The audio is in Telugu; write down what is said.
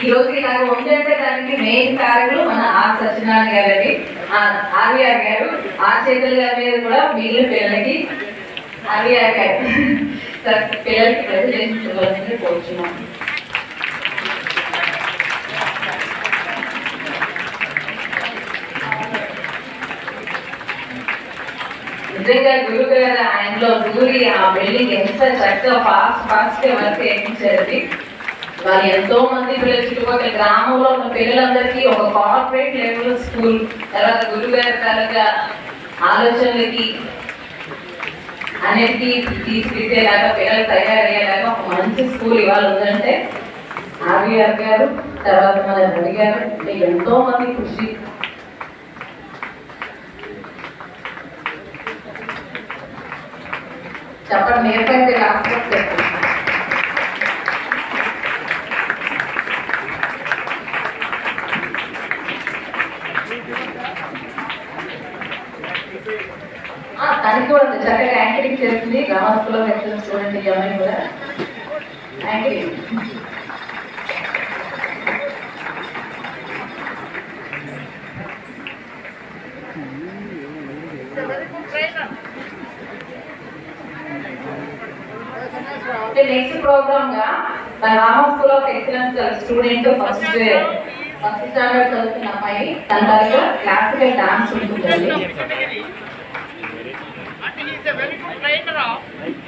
ఈ రోజు ఇలాగ ఉందంటే దానికి మెయిన్ కారణం మన ఆర్ సత్యనారాయణ గారండి. ఆర్వీఆర్ గారు ఆ చేతుల గారి మీద కూడా వీళ్ళు పిల్లలకి ఆర్వీఆర్ గారు పిల్లలకి ప్రెజెంటేషన్ ఇవ్వాలని కోరుచున్నాను నిజంగా గురువు గారు ఆయనలో దూరి ఆ బిల్డింగ్ ఎంత చక్కగా ఫాస్ట్ ఫాస్ట్గా వర్క్ చేయించారండి. వారు ఎంతో మంది పిల్లలు చుట్టుపక్కల గ్రామంలో ఉన్న పిల్లలందరికీ ఒక కార్పొరేట్ లెవెల్ స్కూల్ తర్వాత గురుగారి తాలూకా ఆలోచనలకి అన్నిటికీ తీర్చిదిద్దేలాగా పిల్లలు తయారయ్యేలాగా ఒక మంచి స్కూల్ ఇవాళ ఉందంటే ఆర్వీఆర్ గారు తర్వాత మన రవి గారు ఎంతో మంది కృషి. చెప్పండి నేర్పండి రాకపోతే తనకి కూడా చక్కగా యాంకరింగ్ చేస్తుంది. గ్రామస్తులో వెళ్తుంది చూడండి ఈ అమ్మాయి కూడా. యాంకరింగ్ అంటే నెక్స్ట్ ప్రోగ్రామ్గా మన Rama school of excellence student first first standard చదువుతున్న అమ్మాయి. తన దగ్గర క్లాసికల్ డాన్స్ ఉంటుందండి Turn it off.